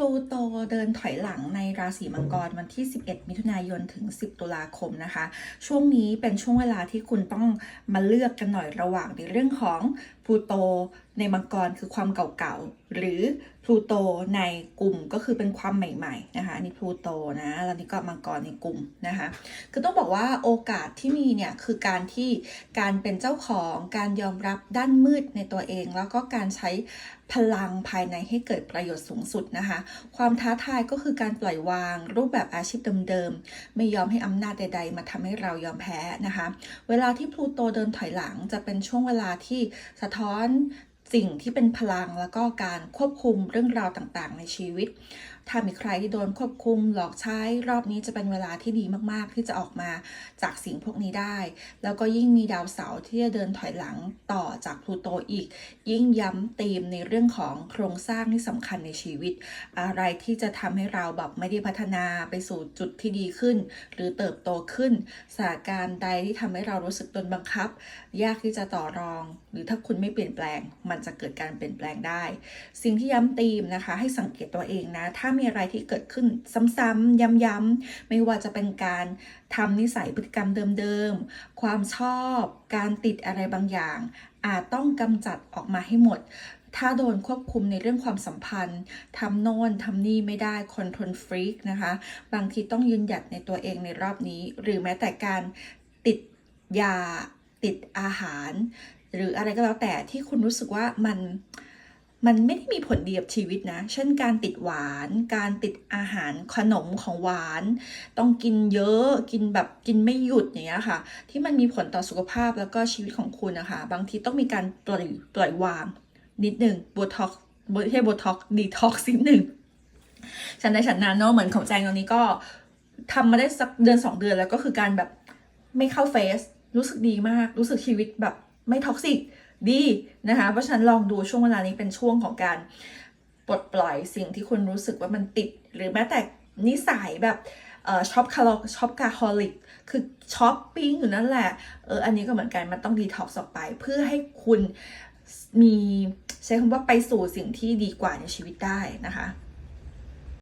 ลูโตเดินถอยหลังในราศีมังกรวันที่ 11 มิถุนายนถึง 10 ตุลาคมนะคะ ช่วงนี้เป็นช่วงเวลาที่คุณต้องมาเลือกกันหน่อยระหว่างในเรื่องของ ลูโตในมังกรคือความเก่าๆ หรือพลูโตในกลุ่มก็คือเป็นความใหม่ๆนะคะอันนี้พลูโตนะแล้วนี่ก็มังกรในกลุ่มนะคะคือต้องบอกว่าโอกาสที่มีเนี่ยคือการที่การเป็นเจ้าของการยอมรับด้านมืดในตัวเอง แล้วก็การใช้พลังภายในให้เกิดประโยชน์สูงสุดนะคะ ความท้าทายก็คือการปล่อยวางรูปแบบอาชีพเดิมๆ ไม่ยอมให้อำนาจใด ๆ มาทำให้เรายอมแพ้นะคะ เวลาที่พลูโตเดินถอยหลังจะเป็นช่วงเวลาที่สะท้ท้อนสิ่งที่เป็นพลังแล้วก็การควบคุมเรื่องราวต่างๆ ในชีวิต ถ้ามีใครที่โดนควบคุมหลอกใช้รอบนี้จะเป็นเวลาที่ดีมากๆ ที่จะออกมาจากสิ่งพวกนี้ได้ แล้วก็ยิ่งมีดาวเสาร์ที่จะเดินถอยหลังต่อจากพลูโตอีก ยิ่งย้ำธีมในเรื่องของโครงสร้างที่สำคัญในชีวิต อะไรที่จะทำให้เราแบบไม่ได้พัฒนาไปสู่จุดที่ดีขึ้น หรือเติบโตขึ้นสถานการณ์ใดที่ทำให้เรารู้สึกโดนบังคับ ยากที่จะต่อรอง หรือถ้าคุณไม่เปลี่ยนแปลง มันจะเกิดการเปลี่ยนแปลงได้ สิ่งที่ย้ำธีมนะคะ ให้สังเกตตัวเองนะถ้ามีอะไรที่เกิดขึ้นซ้ำๆย้ำๆไม่ว่าจะเป็นการทำนิสัยพฤติกรรมเดิมๆ ความชอบ การติดอะไรบางอย่าง อาจต้องกำจัดออกมาให้หมด ถ้าโดนควบคุมในเรื่องความสัมพันธ์ทำโน่นทำนี่ไม่ได้คอนโทรลฟรีกนะคะ บางทีต้องยืนหยัดในตัวเองในรอบนี้ หรือแม้แต่การติดยาติดอาหาร หรืออะไรก็แล้วแต่ที่คุณรู้สึกว่ามัน มันไม่ได้มีผลดีกับชีวิตนะ เช่นการติดหวาน การติดอาหารขนมของหวาน ต้องกินเยอะ กินแบบกินไม่หยุดอย่างเงี้ยค่ะ ที่มันมีผลต่อสุขภาพแล้วก็ชีวิตของคุณนะคะ บางทีต้องมีการปล่อยปล่อยวาง นิดหนึ่งโบท็อกไม่ใช่โบท็อกดีท็อกซินิดหนึ่งฉันในฉันนานเนาะเหมือนของแจงตรงนี้ก็ทำมาได้สักเดือนสองเดือนแล้วก็คือการแบบไม่เข้าเฟสรู้สึกดีมาก รู้สึกชีวิตแบบไม่ท็อกซิก ดีนะคะ เพราะฉะนั้นลองดูช่วงเวลานี้เป็นช่วงของการปลดปล่อยสิ่งที่คุณรู้สึกว่ามันติด หรือแม้แต่นิสัยแบบออช็อปคาร์ช็อปกาฮอลิกคือช้อปปิ้งอยู่นั่นแหละเอออันนี้ก็เหมือนกันมันต้องดีท็อกซ์ออกไป เพื่อให้คุณมีใช้คำว่าไปสู่สิ่งที่ดีกว่าในชีวิตได้นะคะ